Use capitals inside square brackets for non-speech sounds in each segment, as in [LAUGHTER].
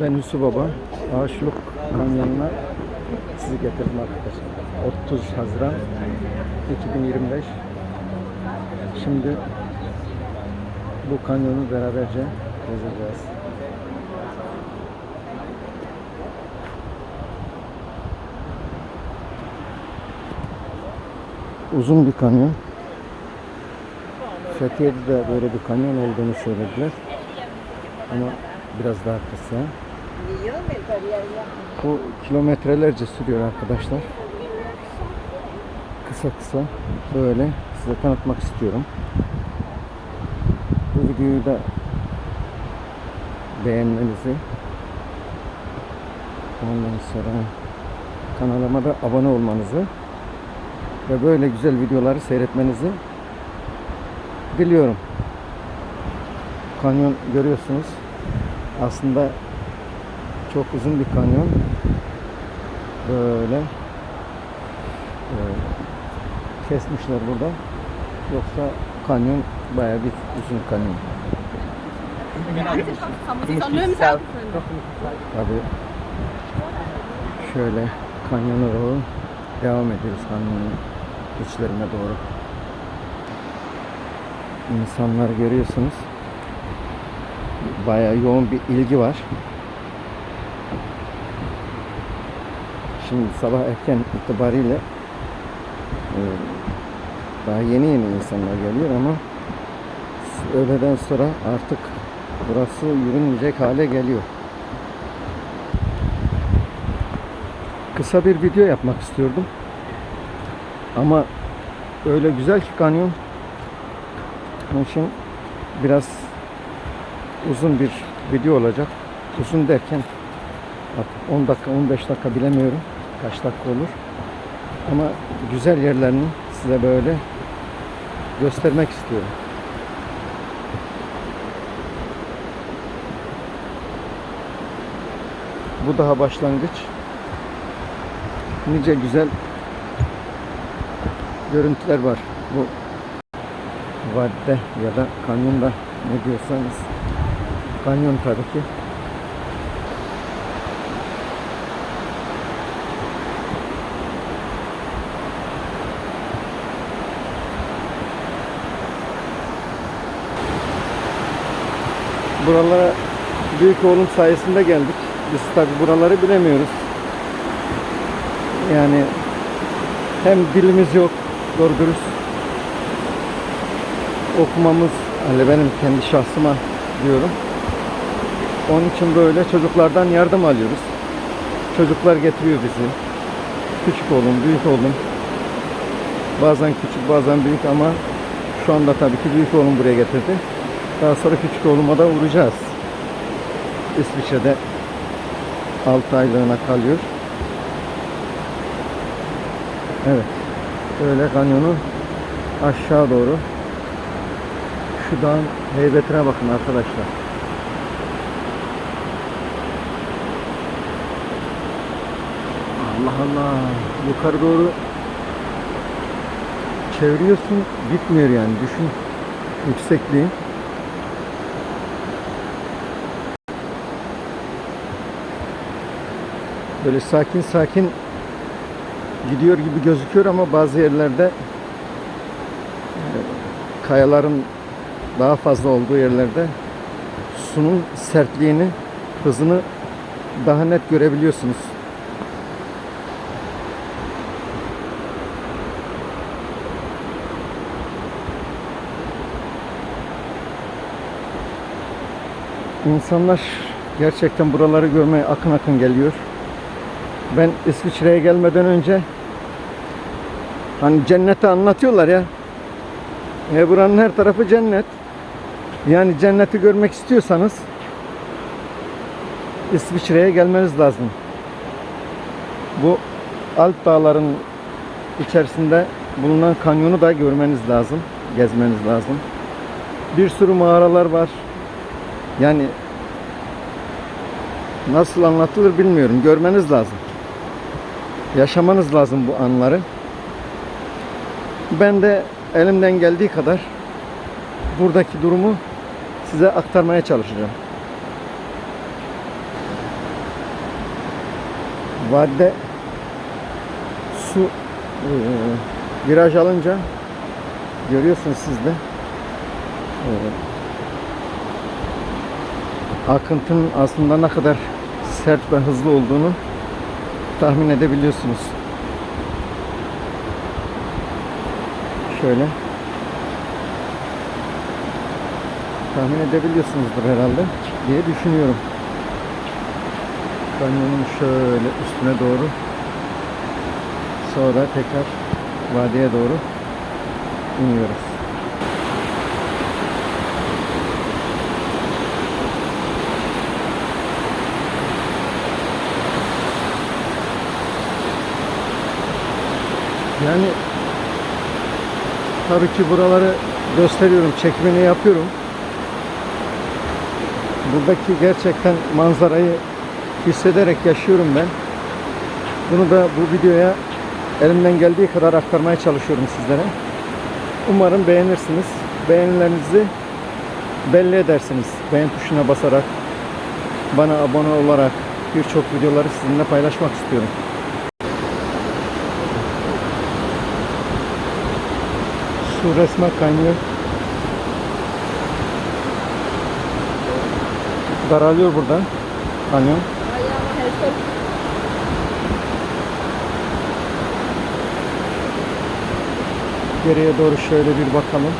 Ben Hüsnü Baba. Ağaçlık Kanyonu'na sizi getirdim arkadaşlar. 30 Haziran 2025. Şimdi bu kanyonu beraberce gezeceğiz. Uzun bir kanyon. Fethiye'de de böyle bir kanyon olduğunu söylediler. Ama biraz daha kısa. Bu kilometrelerce sürüyor arkadaşlar. Kısa kısa böyle size tanıtmak istiyorum. Bu videoyu da beğenmenizi ondan sonra kanalıma da abone olmanızı ve böyle güzel videoları seyretmenizi diliyorum. Kanyon görüyorsunuz. Aslında çok uzun bir kanyon. Böyle e, kesmişler burada. Yoksa kanyon bayağı bir uzun kanyon. Tabii şöyle kanyona doğru devam ediyoruz kanyonun içlerine doğru. İnsanlar görüyorsunuz. Bayağı yoğun bir ilgi var. Şimdi sabah erken itibariyle e, daha yeni yeni insanlar geliyor ama öğleden sonra artık burası yürünmeyecek hale geliyor. Kısa bir video yapmak istiyordum. Ama öyle güzel ki kanyon. Onun için biraz uzun bir video olacak. Uzun derken artık 10 dakika 15 dakika bilemiyorum kaç dakika olur. Ama güzel yerlerini size böyle göstermek istiyorum. Bu daha başlangıç. Nice güzel görüntüler var. Bu vadide ya da kanyonda ne diyorsanız kanyon tabii ki. Buralara büyük oğlum sayesinde geldik. Biz tabi buraları bilemiyoruz. Yani hem dilimiz yok doğru dürüst okumamız hani benim kendi şahsıma diyorum. Onun için böyle çocuklardan yardım alıyoruz. Çocuklar getiriyor bizi. Küçük oğlum, büyük oğlum. Bazen küçük, bazen büyük ama şu anda tabii ki büyük oğlum buraya getirdi. Daha sonra küçük oğluma da uğrayacağız. İsviçre'de 6 aylığına kalıyor. Evet. Böyle kanyonu aşağı doğru. Şu dağın heybetine bakın arkadaşlar. Allah Allah. Yukarı doğru çeviriyorsun gitmiyor yani. Düşün yüksekliği. Böyle sakin sakin gidiyor gibi gözüküyor ama bazı yerlerde e, kayaların daha fazla olduğu yerlerde sunun sertliğini, hızını daha net görebiliyorsunuz. İnsanlar gerçekten buraları görmeye akın akın geliyor. Ben İsviçre'ye gelmeden önce hani cenneti anlatıyorlar ya. E buranın her tarafı cennet. Yani cenneti görmek istiyorsanız İsviçre'ye gelmeniz lazım. Bu Alp dağların içerisinde bulunan kanyonu da görmeniz lazım. Gezmeniz lazım. Bir sürü mağaralar var. Yani nasıl anlatılır bilmiyorum. Görmeniz lazım. Yaşamanız lazım bu anları. Ben de elimden geldiği kadar buradaki durumu size aktarmaya çalışacağım. vadide su e, viraj alınca görüyorsunuz siz de e, akıntının aslında ne kadar sert ve hızlı olduğunu tahmin edebiliyorsunuz. Şöyle tahmin edebiliyorsunuzdur herhalde diye düşünüyorum. Kanyonun şöyle üstüne doğru sonra tekrar vadiye doğru iniyoruz. Yani tabii ki buraları gösteriyorum, çekimini yapıyorum. Buradaki gerçekten manzarayı hissederek yaşıyorum ben. Bunu da bu videoya elimden geldiği kadar aktarmaya çalışıyorum sizlere. Umarım beğenirsiniz. Beğenilerinizi belli edersiniz. Beğen tuşuna basarak, bana abone olarak birçok videoları sizinle paylaşmak istiyorum. Su resmen kaynıyor. Daralıyor buradan kanyon. Geriye doğru şöyle bir bakalım.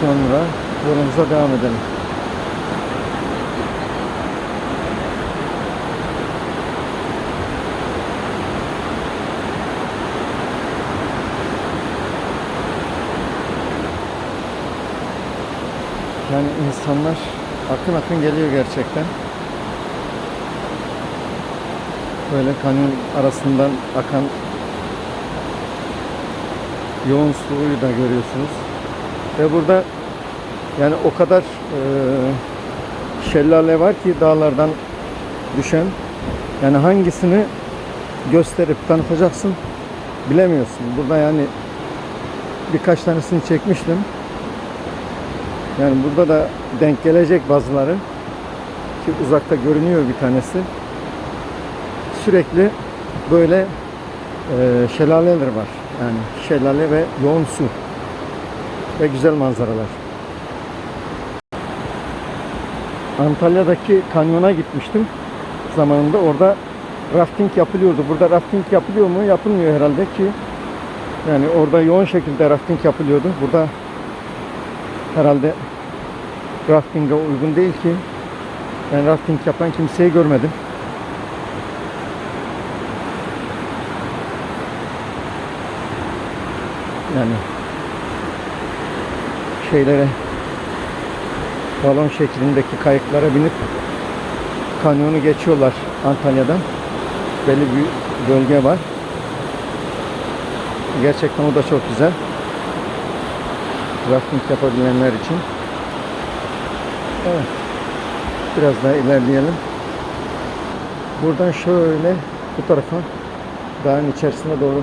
Sonra yolumuza devam edelim. Yani insanlar akın akın geliyor gerçekten. Böyle kanyon arasından akan yoğun suyu da görüyorsunuz. Ve burada yani o kadar e, şelale var ki dağlardan düşen. Yani hangisini gösterip tanıtacaksın bilemiyorsun. Burada yani birkaç tanesini çekmiştim. Yani burada da denk gelecek bazıları ki uzakta görünüyor bir tanesi sürekli böyle e, şelaleler var. Yani şelale ve yoğun su ve güzel manzaralar. Antalya'daki kanyona gitmiştim zamanında. Orada rafting yapılıyordu. Burada rafting yapılıyor mu? Yapılmıyor herhalde ki. Yani orada yoğun şekilde rafting yapılıyordu. Burada herhalde rafting'e uygun değil ki. Ben rafting yapan kimseyi görmedim. Yani şeylere balon şeklindeki kayıklara binip kanyonu geçiyorlar Antalya'dan. Belli bir bölge var. Gerçekten o da çok güzel. Rafting yapabilenler için. Evet. Biraz daha ilerleyelim. Buradan şöyle bu tarafa dağın içerisine doğru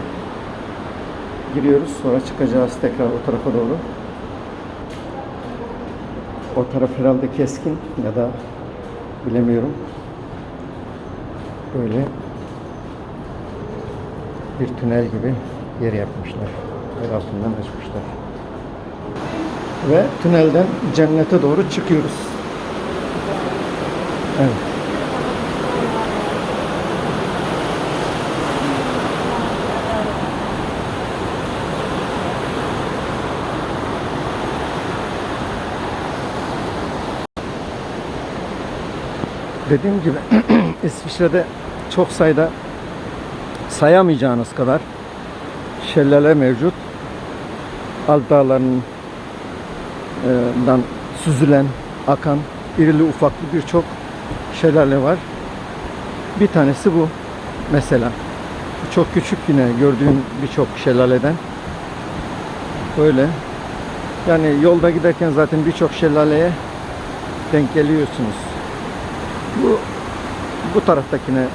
giriyoruz. Sonra çıkacağız tekrar o tarafa doğru. O taraf herhalde keskin ya da bilemiyorum. Böyle bir tünel gibi yer yapmışlar. Yer altından açmışlar. Ve tünelden cennete doğru çıkıyoruz. Evet. Dediğim gibi [CLEARS THROAT] İsviçre'de çok sayıda sayamayacağınız kadar şelale mevcut. Alp dağlarının dan süzülen, akan irili ufaklı birçok şelale var. Bir tanesi bu mesela. Çok küçük yine gördüğüm birçok şelaleden. Böyle. Yani yolda giderken zaten birçok şelaleye denk geliyorsunuz. Bu bu taraftakine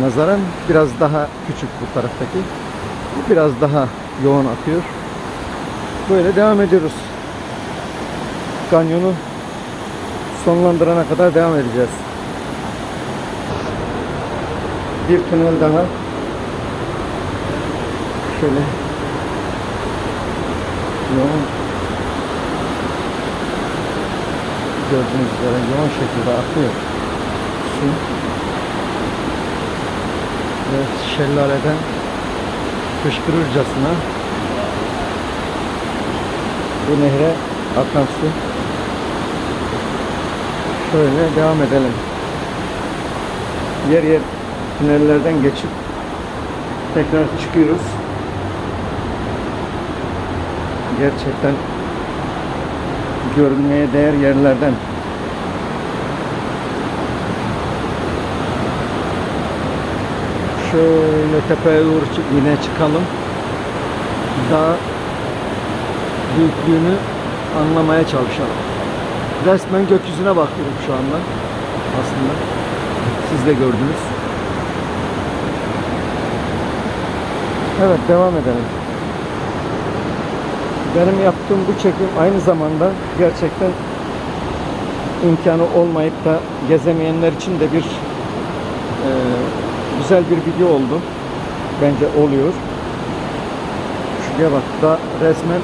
nazaran biraz daha küçük bu taraftaki. Biraz daha yoğun akıyor. Böyle devam ediyoruz. Kanyonu sonlandırana kadar devam edeceğiz. Bir tünel daha. Şöyle yoğun gördüğünüz üzere yoğun şekilde akıyor su ve şelaleden fışkırırcasına bu nehre akan su şöyle devam edelim. Yer yer tünellerden geçip tekrar çıkıyoruz. Gerçekten görülmeye değer yerlerden. Şöyle tepeye doğru yine çıkalım. Daha büyüklüğünü anlamaya çalışalım resmen gökyüzüne bakıyorum şu anda aslında siz de gördünüz evet devam edelim benim yaptığım bu çekim aynı zamanda gerçekten imkanı olmayıp da gezemeyenler için de bir e, güzel bir video oldu. Bence oluyor. Şuraya bak da resmen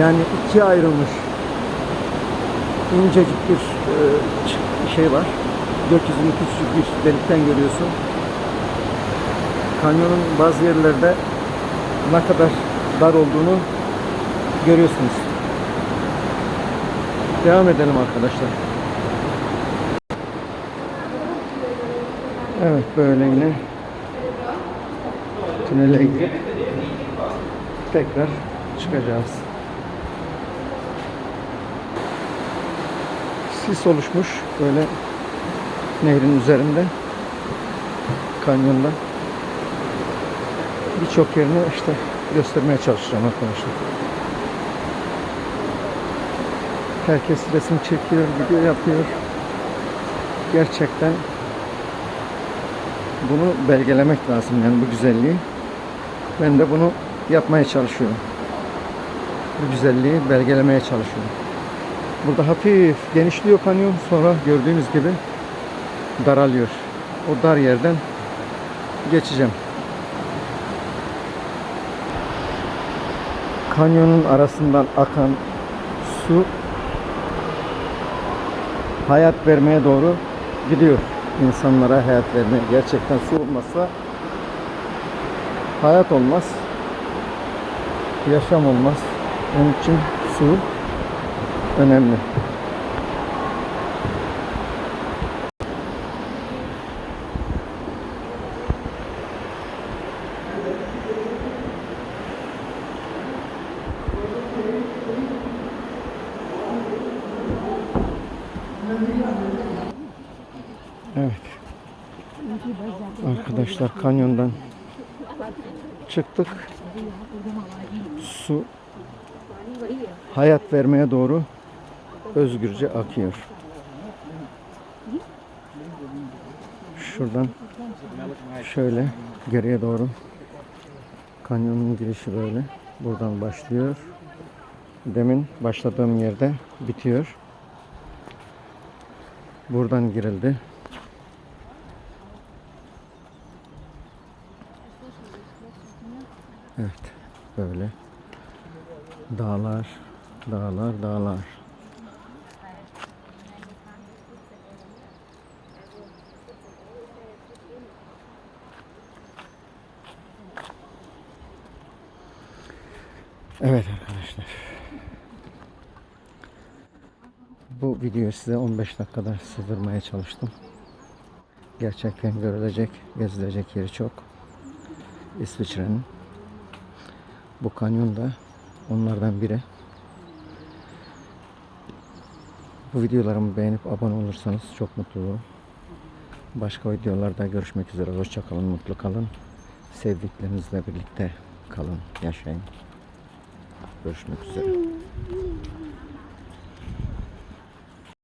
yani ikiye ayrılmış incecik bir e, şey var. Gökyüzünü küçücük bir delikten görüyorsun. Kanyonun bazı yerlerde ne kadar dar olduğunu görüyorsunuz. Devam edelim arkadaşlar. Evet böyle yine tünele gidip tekrar çıkacağız. Sis oluşmuş böyle nehrin üzerinde kanyonda birçok yerini işte göstermeye çalışacağım arkadaşlar. Herkes resim çekiyor, video yapıyor. Gerçekten bunu belgelemek lazım yani bu güzelliği. Ben de bunu yapmaya çalışıyorum. Bu güzelliği belgelemeye çalışıyorum. Burada hafif genişliyor kanyon sonra gördüğünüz gibi daralıyor. O dar yerden geçeceğim. Kanyonun arasından akan su hayat vermeye doğru gidiyor. İnsanlara hayat vermeye. Gerçekten su olmazsa hayat olmaz. Yaşam olmaz. Onun için su önemli. Evet. Arkadaşlar kanyondan çıktık. Su hayat vermeye doğru özgürce akıyor. Şuradan şöyle geriye doğru kanyonun girişi böyle. Buradan başlıyor. Demin başladığım yerde bitiyor. Buradan girildi. Evet, böyle. Dağlar, dağlar, dağlar. Evet arkadaşlar. Bu videoyu size 15 dakikada sığdırmaya çalıştım. Gerçekten görülecek, gezilecek yeri çok. İsviçre'nin. Bu kanyon da onlardan biri. Bu videolarımı beğenip abone olursanız çok mutlu olurum. Başka videolarda görüşmek üzere. Hoşçakalın, mutlu kalın. Sevdiklerinizle birlikte kalın, yaşayın. Görüşmek üzere.